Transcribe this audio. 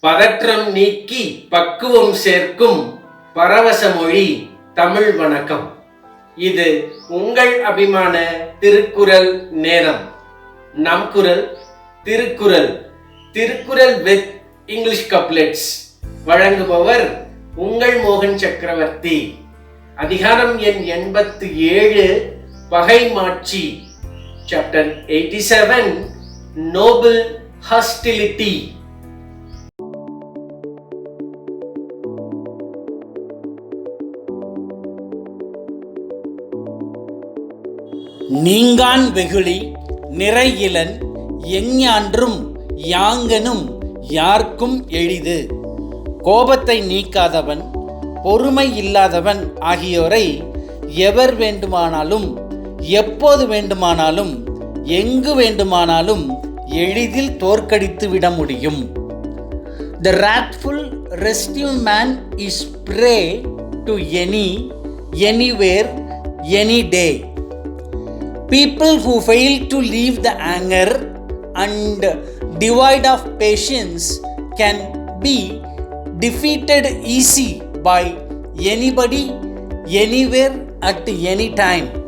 பதற்றம் நீக்கி பக்குவம் சேர்க்கும் பரவச மொழி தமிழ் வணக்கம். இது உங்கள் அபிமான திருக்குறள் நேரம். நம் குரல் Thirukkural. Thirukkural with English couplets. வழங்குபவர் உங்கள் மோகன் சக்கரவர்த்தி. அதிகாரம் எண் எண்பத்து ஏழு பகை மாட்சி. Chapter eighty seven noble hostility நீங்கான் வெகுளி நிறையிலன் எஞ்ஞான்றும் யாங்கனும் யார்க்கும் எளிது. கோபத்தை நீக்காதவன் பொறுமை இல்லாதவன் ஆகியோரை எவர் வேண்டுமானாலும் எப்போது வேண்டுமானாலும் எங்கு வேண்டுமானாலும் எளிதில் தோற்கடித்து விட முடியும். The wrathful restive man is prey to any anywhere any day People who fail to leave the anger and devoid of patience can be defeated easy by anybody, anywhere, at any time.